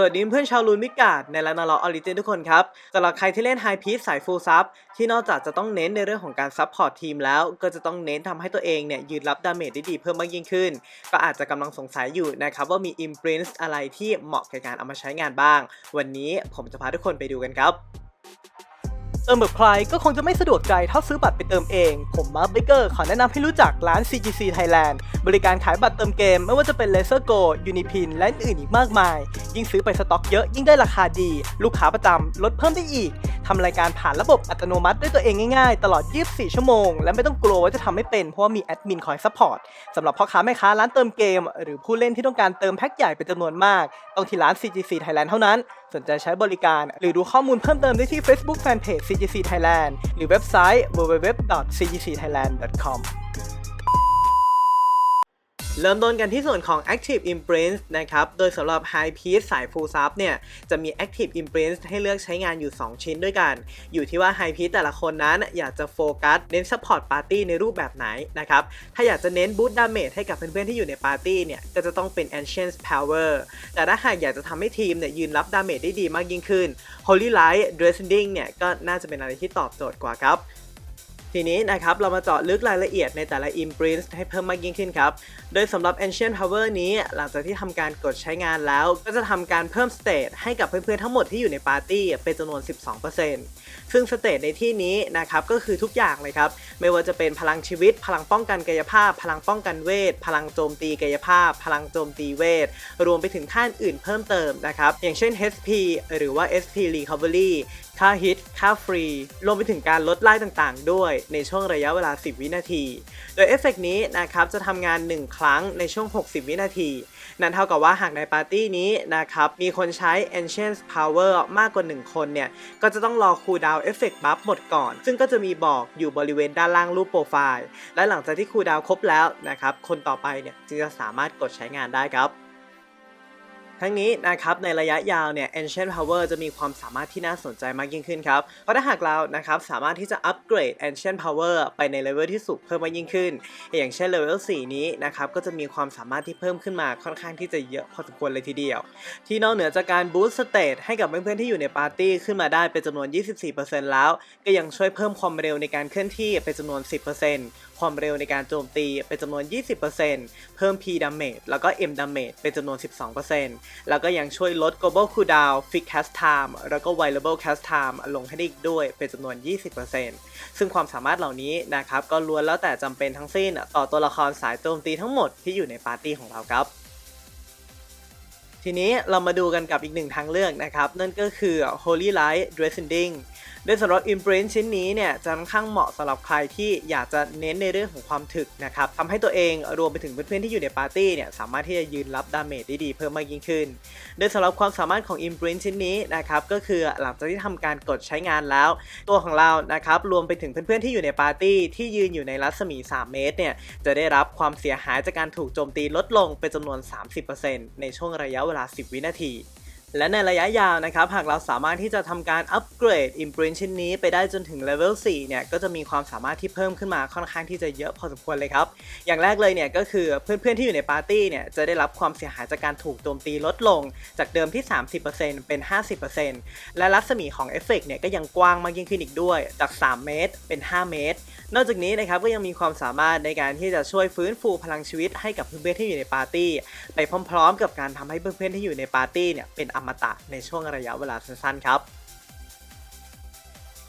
สวัสดีเพื่อนชาวลูนมิกาดในลานาลออริจินทุกคนครับสำหรับใครที่เล่นไฮพีซสายฟูลซับที่นอกจากจะต้องเน้นในเรื่องของการซับพอร์ตทีมแล้ว ก็จะต้องเน้นทำให้ตัวเองเนี่ยยืนรับดาเมจได้ดีเพิ่มมากยิ่งขึ้น ก็อาจจะกำลังสงสัยอยู่นะครับว่ามีอิมพรินส์อะไรที่เหมาะกับการเอามาใช้งานบ้าง วันนี้ผมจะพาทุกคนไปดูกันครับ เติมแบบใครก็คงจะไม่สะดวกใจเท่าซื้อบัตรไปเติมเอง ผมมาร์คเบเกอร์ขอแนะนำให้รู้จักร้าน CGC Thailand บริการขายบัตรเติมเกม ไม่ว่าจะเป็น Laser Go Unipin และอื่นอีกมากมาย ยิ่งซื้อไปสต็อกเยอะยิ่งได้ราคาดี ลูกค้าประจำลดเพิ่มได้อีก ทำรายการผ่านระบบอัตโนมัติด้วยตัวเองง่ายๆ ตลอด 24 ชั่วโมง และไม่ต้องกลัวว่าจะทำไม่เป็นเพราะว่ามีแอดมินคอยซัพพอร์ตสำหรับพ่อค้าแม่ค้าร้านเติมเกม หรือผู้เล่นที่ต้องการเติมแพ็คใหญ่เป็นจำนวนมาก ต้องที่ร้าน CGC Thailand เท่านั้น สนใจใช้บริการ หรือดูข้อมูลเพิ่มเติมได้ที่ Facebook Fanpage CGC Thailand หรือเว็บไซต์ www.cgcthailand.com เริ่มต้นกันที่ส่วนของ Active Imprint นะครับ โดยสำหรับ High Piece สาย Full Sub เนี่ย จะมี Active Imprint ให้เลือกใช้งานอยู่ 2 ชิ้นด้วยกัน อยู่ที่ว่า High Piece แต่ละคนนั้นอยากจะโฟกัส เน้น Support Party ในรูปแบบไหนนะครับ ถ้าอยากจะเน้น Boost Damage ให้กับเพื่อนๆ ที่อยู่ในปาร์ตี้เนี่ย ก็จะต้องเป็น Ancient Power แต่ถ้าหากอยากจะทำให้ทีมเนี่ยยืนรับดาเมจได้ดีมากยิ่งขึ้น Holy Light Dressing เนี่ย ก็น่าจะเป็นอะไรที่ตอบโจทย์กว่าครับ ทีนี้นะครับเรามาเจาะลึกรายละเอียดในแต่ละ imprint ให้เพิ่มมากยิ่งขึ้นครับ โดยสำหรับ Ancient Power นี้ หลังจากที่ทำการกดใช้งานแล้ว ก็จะทำการเพิ่ม state ให้กับเพื่อนๆทั้งหมดที่อยู่ในปาร์ตี้เป็นจำนวน 12%ซึ่ง state ในที่นี้นะครับก็คือทุกอย่างเลยครับ ไม่ว่าจะเป็นพลังชีวิต พลังป้องกันกายภาพ พลังป้องกันเวท พลังโจมตีกายภาพ พลังโจมตีเวท รวมไปถึงค่าอื่นเพิ่มเติมนะครับอย่างเช่น HP หรือว่า SP Recovery ค่าฮิต ค่าฟรี รวมไปถึงการลดไล่ต่างๆ ด้วยในช่วงระยะเวลา 10 วินาที โดยเอฟเฟกต์นี้นะครับจะทำงาน 1 ครั้งในช่วง 60 วินาที นั่นเท่ากับว่าหากในปาร์ตี้นี้นะครับมีคนใช้ Ancient Power มากกว่า 1 คนเนี่ย ก็จะต้องรอคูลดาวน์เอฟเฟกต์บัฟหมดก่อน ซึ่งก็จะมีบอกอยู่บริเวณด้านล่างรูปโปรไฟล์ และหลังจากที่คูลดาวน์ครบแล้วนะครับคนต่อไปเนี่ยจึงจะสามารถกดใช้งานได้ครับ ทั้งนี้นะครับในระยะยาวเนี่ย Ancient Power จะมีความสามารถที่น่าสนใจมากยิ่งขึ้นครับ เพราะถ้าหากเรานะครับสามารถที่จะอัปเกรด Ancient Power ไปในเลเวลที่สูงเพิ่มมากยิ่งขึ้น อย่างเช่นเลเวล4นี้นะครับก็จะมีความสามารถที่เพิ่มขึ้นมาค่อนข้างที่จะเยอะพอสมควรเลยทีเดียว ที่นอกเหนือจากการบูสต์สเตตให้กับเพื่อนๆที่อยู่ในปาร์ตี้ขึ้นมาได้เป็นจำนวน 24%แล้ว ก็ยังช่วยเพิ่มความเร็วในการเคลื่อนที่เป็นจำนวน 10%ความเร็วในการโจมตีเป็นจำนวน 20%เพิ่ม P damage แล้วก็ M damage เป็นจำนวน 12%แล้วก็ยังช่วยลด global cooldown fix cast time แล้วก็ variable cast time ลงให้ได้อีกด้วยเป็นจำนวน 20%ซึ่งความสามารถเหล่านี้นะครับก็ล้วนแล้วแต่จำเป็นทั้งสิ้น ต่อตัวละครสายโจมตีทั้งหมดที่อยู่ในปาร์ตี้ของเราครับทีนี้เรามาดูกันกับอีกหนึ่งทางเลือกนะครับ นั่นก็คือ Holy Light Dressing โดยสำหรับ Imprint ชิ้นนี้เนี่ยจะค่อนข้างเหมาะสำหรับใครที่อยากจะเน้นในเรื่องของความถึกนะครับทำให้ตัวเองรวมไปถึงเพื่อนๆที่อยู่ในปาร์ตี้เนี่ยสามารถที่จะยืนรับดาเมจได้ดีเพิ่มมากยิ่งขึ้น โดยสำหรับความสามารถของ Imprint ชิ้นนี้นะครับก็คือหลังจากที่ทำการกดใช้งานแล้ว ตัวของเรานะครับรวมไปถึงเพื่อนๆที่อยู่ในปาร์ตี้ที่ยืนอยู่ในรัศมี 3 เมตรเนี่ยจะได้รับความเสียหายจากการถูกโจมตีลดลงเป็นจำนวน 30%ในช่วงระยะเวลา 10 วินาที และในระยะยาวนะครับ หากเราสามารถที่จะทำการอัปเกรด Imprint ชิ้นนี้ไปได้จนถึงเลเวล4เนี่ย ก็จะมีความสามารถที่เพิ่มขึ้นมาค่อนข้างที่จะเยอะพอสมควรเลยครับ อย่างแรกเลยเนี่ยก็คือเพื่อนๆที่อยู่ในปาร์ตี้เนี่ย จะได้รับความเสียหายจากการถูกโจมตีลดลง จากเดิมที่ 30%เป็น 50%และรัศมีของเอฟเฟกเนี่ยก็ยังกว้างมากยิ่งขึ้นอีกด้วย จาก 3 เมตร เป็น 5 เมตร นอกจากนี้นะครับก็ยังมีความสามารถในการที่จะช่วยฟื้นฟูพลังชีวิตให้กับเพื่อนๆที่อยู่ในปาร์ตี้ ไปพร้อม ๆ กับการทำให้เพื่อนๆที่อยู่ในปาร์ตี้เนี่ยเป็นอมตะในช่วงระยะเวลาสั้นๆครับ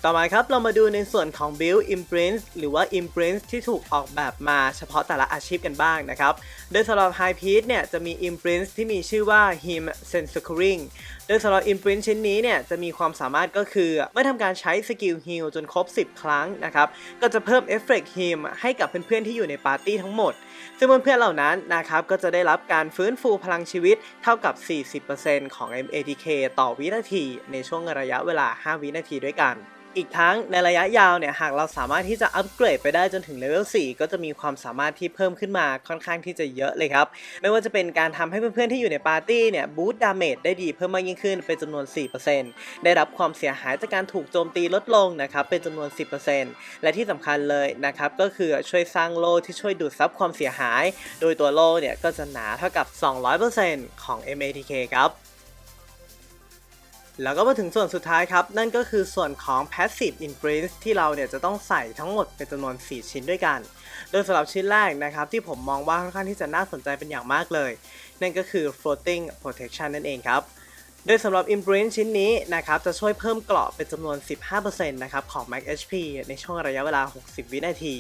ต่อมาครับเรามาดูในส่วนของ build imprint หรือว่า imprint ที่ถูกออกแบบมาเฉพาะแต่ละอาชีพกันบ้างนะครับ โดยสำหรับ high piece เนี่ยจะมี imprint ที่มีชื่อว่า him sensoring โดยสำหรับ imprint ชิ้นนี้เนี่ยจะมีความสามารถก็คือเมื่อทำการใช้สกิล heal จนครบ 10 ครั้งนะครับก็จะเพิ่มเอฟเฟกต์ heal ให้กับเพื่อนๆที่อยู่ในปาร์ตี้ทั้งหมด ซึ่งเพื่อนๆเหล่านั้นนะครับก็จะได้รับการฟื้นฟูพลังชีวิตเท่ากับ 40%ของ MATK ต่อวินาที ในช่วงระยะเวลา 5 วินาทีด้วยกันอีกทั้งในระยะยาวเนี่ยหากเราสามารถที่จะอัปเกรดไปได้จนถึงเลเวล 4 ก็จะมีความสามารถที่เพิ่มขึ้นมาค่อนข้างที่จะเยอะเลยครับ ไม่ว่าจะเป็นการทำให้เพื่อนๆที่อยู่ในปาร์ตี้เนี่ยบูตดาเมจได้ดีเพิ่มมากยิ่งขึ้นเป็นจำนวน 4%ได้รับความเสียหายจากการถูกโจมตีลดลงนะครับเป็นจำนวน 10%และที่สำคัญเลยนะครับก็คือช่วยสร้างโล่ที่ช่วยดูดซับความเสียหาย โดยตัวโล่เนี่ยก็จะหนาเท่ากับ 200%ของ MATK ครับแล้วก็มาถึงส่วนสุดท้ายครับ นั่นก็คือส่วนของ passive imprint ที่เราเนี่ยจะต้องใส่ทั้งหมดเป็นจำนวน 4 ชิ้นด้วยกัน โดยสำหรับชิ้นแรกนะครับ ที่ผมมองว่าค่อนข้างที่จะน่าสนใจเป็นอย่างมากเลย นั่นก็คือ floating protection นั่นเองครับ โดยสำหรับ Imprint ชิ้นนี้นะครับจะช่วยเพิ่มเกราะเป็นจำนวน 15%นะครับของ Max HP ในช่วงระยะเวลา 60 วินาที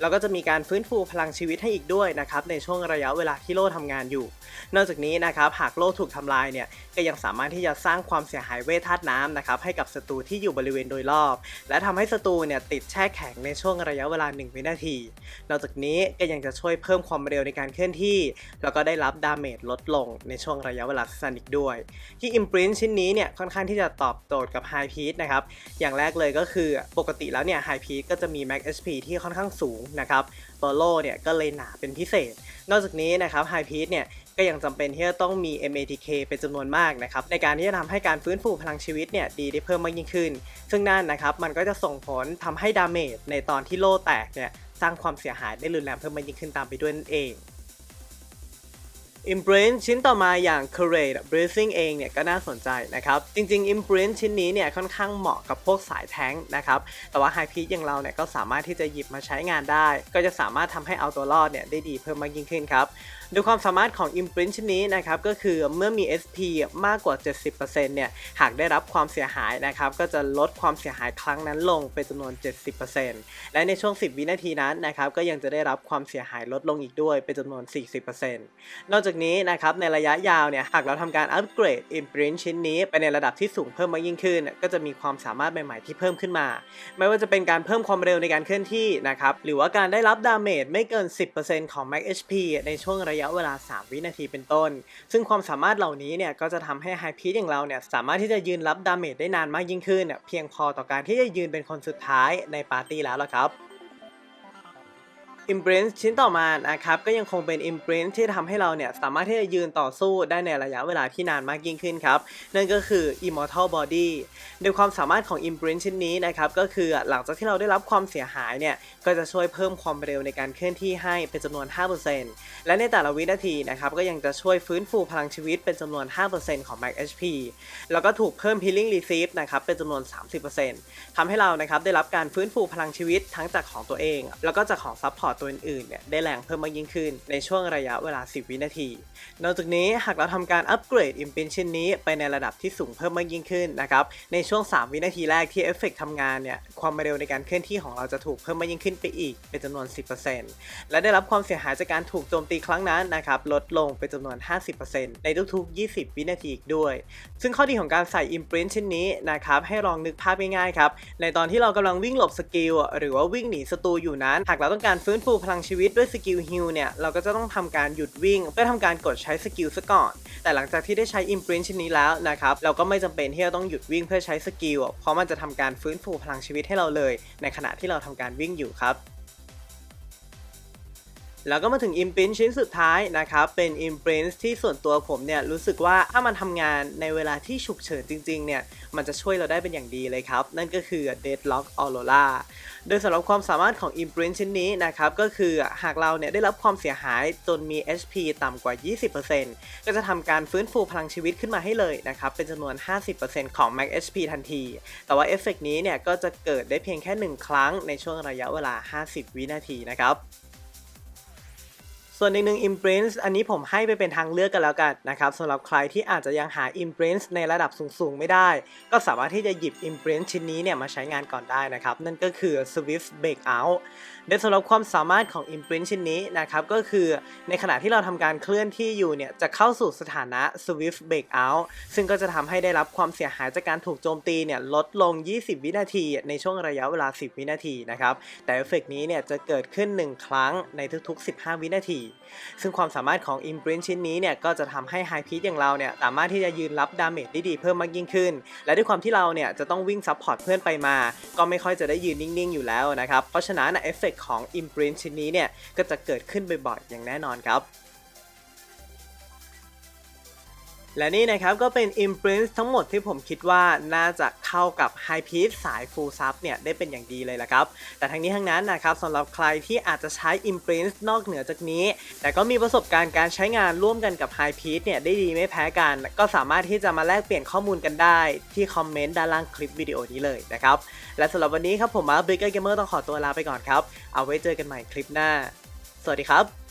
แล้วก็จะมีการฟื้นฟูพลังชีวิตให้อีกด้วยนะครับในช่วงระยะเวลาที่โล่ทำงานอยู่ นอกจากนี้นะครับหากโล่ถูกทำลายเนี่ยก็ยังสามารถที่จะสร้างความเสียหายเวทธาตุน้ำนะครับให้กับศัตรูที่อยู่บริเวณโดยรอบ และทำให้ศัตรูเนี่ยติดแช่แข็งในช่วงระยะเวลา 1 วินาที นอกจากนี้ก็ยังจะช่วยเพิ่มความเร็วในการเคลื่อนที่ แล้วก็ได้รับดาเมจลดลงในช่วงระยะเวลาสั้นอีกด้วยที่ Imprint ชิ้นนี้เนี่ยค่อนข้างที่จะตอบโจทย์กับ High p e a นะครับ อย่างแรกเลยก็คือปกติแล้วเนี่ย High p e a ก็จะมี Max HP ที่ค่อนข้างสูงนะครับตัวโล่เนี่ยก็เลยหนาเป็นพิเศษ นอกจากนี้นะครับ High p e a เนี่ยก็ยังจำเป็นที่จะต้องมี MATK เป็นจำนวนมากนะครับในการที่จะทำให้การฟื้นฟูพลังชีวิตเนี่ยดีได้เพิ่มมากยิ่งขึ้น ซึ่งนั่นนะครับมันก็จะส่งผลทำให้ดาเมจในตอนที่โล่แตกเนี่ยสร้างความเสียหายได้รุนแรงเพิ่มมากยิ่งขึ้นตามไปด้วยนั่นเอง Imprint ชิ้นต่อมาอย่าง Curate Breathing เองเนี่ยก็น่าสนใจนะครับ จริงๆ Imprint ชิ้นนี้เนี่ยค่อนข้างเหมาะกับพวกสายแท้งนะครับ แต่ว่า High Peak อย่างเราเนี่ยก็สามารถที่จะหยิบมาใช้งานได้ ก็จะสามารถทำให้เอาตัวรอดเนี่ยได้ดีเพิ่มมากยิ่งขึ้นครับโดยความสามารถของ Imprint ชิ้นนี้นะครับก็คือเมื่อมี SP มากกว่า 70%เนี่ยหากได้รับความเสียหายนะครับก็จะลดความเสียหายครั้งนั้นลงเป็นจำนวน 70%และในช่วง 10 วินาทีนั้นนะครับก็ยังจะได้รับความเสียหายลดลงอีกด้วยเป็นจำนวน 40%นอกจากนี้นะครับในระยะยาวเนี่ยหากเราทำการอัปเกรด Imprint ชิ้นนี้ไปในระดับที่สูงเพิ่มมากยิ่งขึ้น ก็จะมีความสามารถใหม่ๆที่เพิ่มขึ้นมา ไม่ว่าจะเป็นการเพิ่มความเร็วในการเคลื่อนที่นะครับหรือว่าการได้รับดาเมจไม่เกิน 10%ของ Max HP ในช่วงระยะเวลา 3 วินาทีเป็นต้น ซึ่งความสามารถเหล่านี้เนี่ยก็จะทำให้ High Peak อย่างเราเนี่ยสามารถที่จะยืนรับดาเมจได้นานมากยิ่งขึ้น เพียงพอต่อการที่จะยืนเป็นคนสุดท้ายในปาร์ตี้แล้วล่ะครับ Imprint ชิ้นต่อมานะครับก็ยังคงเป็น Imprint ที่ทำให้เราเนี่ยสามารถที่จะยืนต่อสู้ได้ในระยะเวลาที่นานมากยิ่งขึ้นครับ นั่นก็คือ Immortal Body โดยความสามารถของ Imprint ชิ้นนี้นะครับก็คือหลังจากที่เราได้รับความเสียหายเนี่ยก็จะช่วยเพิ่มความเร็วในการเคลื่อนที่ให้เป็นจำนวน 5%และในแต่ละวินาทีนะครับก็ยังจะช่วยฟื้นฟูพลังชีวิตเป็นจำนวน 5%ของ Max HP แล้วก็ถูกเพิ่ม Healing Receive นะครับเป็นจำนวน 30%ทำให้เรานะครับได้รับการฟื้นฟูพลังชีวิตทั้งจากของตัวเอง แล้วก็จากของซัพพอร์ตตัวอื่นๆเนี่ยได้แรงเพิ่มมากยิ่งขึ้นในช่วงระยะเวลา 10 วินาที นอกจากนี้หากเราทำการอัปเกรด Imprint ชิ้นนี้ไปในระดับที่สูงเพิ่มมากยิ่งขึ้นนะครับในช่วง 3 วินาทีแรกที่เอฟเฟกต์ทำงานเนี่ยความเร็วในการเคลื่อนที่ของเราจะถูกเพิ่มมากยิ่งขึ้นไปอีกเป็นจำนวน 10%และได้รับความเสียหายจากการถูกโจมตีครั้งนั้นนะครับลดลงเป็นจำนวน 50%ในทุกๆ 20 วินาทีอีกด้วย ซึ่งข้อดีของการใส่ Imprint ชิ้นนี้นะครับให้ลองนึกภาพง่ายๆครับในตอนที่เรากำลังวิ่งหลบสกิลหรือว่าวิ่งหนีศัตรูอยู่นั้น หากเราต้องการฟื้นฟูพลังชีวิตด้วยสกิลฮิลเนี่ย เราก็จะต้องทำการหยุดวิ่ง เพื่อทำการกดใช้สกิลซะก่อน แต่หลังจากที่ได้ใช้อิมพรินชิ้นนี้แล้วนะครับ เราก็ไม่จำเป็นที่จะต้องหยุดวิ่งเพื่อใช้สกิล เพราะมันจะทำการฟื้นฟูพลังชีวิตให้เราเลย ในขณะที่เราทำการวิ่งอยู่ครับ แล้วก็มาถึง Imprint ชิ้นสุดท้ายนะครับ เป็น Imprint ที่ส่วนตัวผมเนี่ยรู้สึกว่าถ้ามันทำงานในเวลาที่ฉุกเฉินจริงๆเนี่ยมันจะช่วยเราได้เป็นอย่างดีเลยครับ นั่นก็คือ Deadlock Aurora โดยสำหรับความสามารถของ Imprint ชิ้นนี้นะครับก็คือหากเราเนี่ยได้รับความเสียหายจนมี HP ต่ำกว่า 20%ก็จะทำการฟื้นฟูพลังชีวิตขึ้นมาให้เลยนะครับเป็นจำนวน 50%ของ Max HP ทันที แต่ว่าเอฟเฟกนี้เนี่ยก็จะเกิดได้เพียงแค่ 1 ครั้งในช่วงระยะเวลา 50 วินาทีนะครับ ส่วนอีกหนึ่ง Imprint อันนี้ผมให้ไปเป็นทางเลือกกันแล้วกันนะครับสำหรับใครที่อาจจะยังหา Imprint ในระดับสูงๆ ไม่ได้ ก็สามารถที่จะหยิบ Imprint ชิ้นนี้เนี่ยมาใช้งานก่อนได้นะครับ นั่นก็คือ Swift Breakout โดยสำหรับความสามารถของ Imprint ชิ้นนี้นะครับก็คือในขณะที่เราทำการเคลื่อนที่อยู่เนี่ยจะเข้าสู่สถานะ Swift Breakout ซึ่งก็จะทำให้ได้รับความเสียหายจากการถูกโจมตีเนี่ยลดลง 20 วินาที ในช่วงระยะเวลา 10 วินาทีนะครับแต่เอฟเฟกนี้เนี่ยจะเกิดขึ้น 1 ครั้งในทุกๆ 15 วินาทีซึ่งความสามารถของ Imprint ชิ้นนี้เนี่ยก็จะทำให้ High Peak อย่างเราเนี่ยสามารถที่จะยืนรับดาเมจได้ดีเพิ่มมากยิ่งขึ้น และด้วยความที่เราเนี่ยจะต้องวิ่งซัพพอร์ตเพื่อนไปมา ก็ไม่ค่อยจะได้ยืนนิ่งๆอยู่แล้วนะครับ เพราะฉะนั้นเอฟเฟกของ Imprint ชิ้นนี้เนี่ยก็จะเกิดขึ้นบ่อยๆอย่างแน่นอนครับ และนี่นะครับก็เป็น Imprint ทั้งหมดที่ผมคิดว่าน่าจะเข้ากับ High p i e สาย Full Sub เนี่ยได้เป็นอย่างดีเลยละครับ แต่ทั้งนี้ทั้งนั้นนะครับสำหรับใครที่อาจจะใช้ Imprint นอกเหนือจากนี้ แต่ก็มีประสบการณ์การใช้งานร่วมกันกับ High p i e เนี่ยได้ดีไม่แพ้กัน ก็สามารถที่จะมาแลกเปลี่ยนข้อมูลกันได้ที่คอมเมนต์ด้านล่างคลิปวิดีโอนี้เลยนะครับและสำหรับวันนี้ครับผมมาร์คบิ๊กเกอร์เกมเมอร์ต้องขอตัวลาไปก่อนครับเอาไว้เจอกันใหม่คลิปหน้า สวัสดีครับ